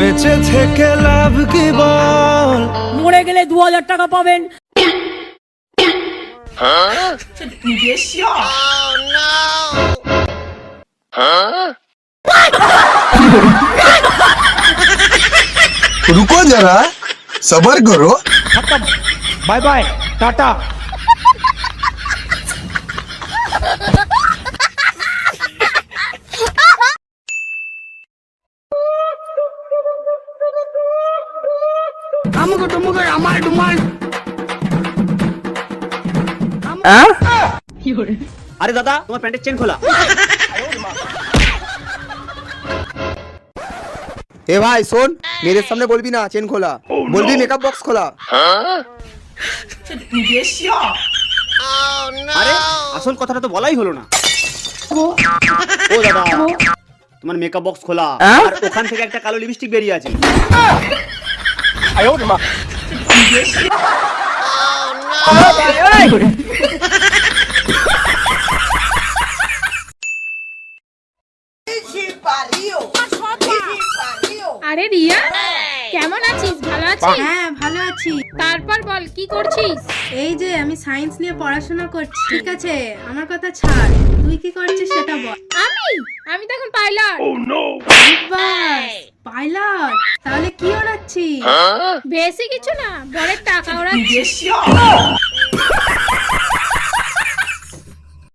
বেঁচে থেকে লাভ কি বল? মরে গেলে দু হাজার টাকা পাবেন। রুকো যারা সবার করো বাই বাই টাটা আমাকে তোমাকে আমার ডুমাল। আরে দাদা তোমার প্যান্টের চেন খোলা। এ ভাই শোন মেয়েদের সামনে বলবি না চেন খোলা। বলবি মেকআপ বক্স খোলা। আরে আসল কথাটা তো বলাই হলো না। ও। দাদা তোমার মেকআপ বক্স খোলা। আর ওখান থেকে একটা কালো লিপস্টিক বেরিয়ে আছে। আরে রিয়া কেমন আছিস? ভালো আছিস? হ্যাঁ ভালো আছি। তারপর বল কি করছিস? এই যে আমি সায়েন্স নিয়ে পড়াশোনা করছি ঠিক আছে? আমার কথা ছাড়। তুই কি করছিস সেটা বল। আমি? আমি তো এখন পাইলট বাস পাইলট তাহলে কি ওড়াচ্ছি বেশি কিছু না বড়ের টাকা ওরা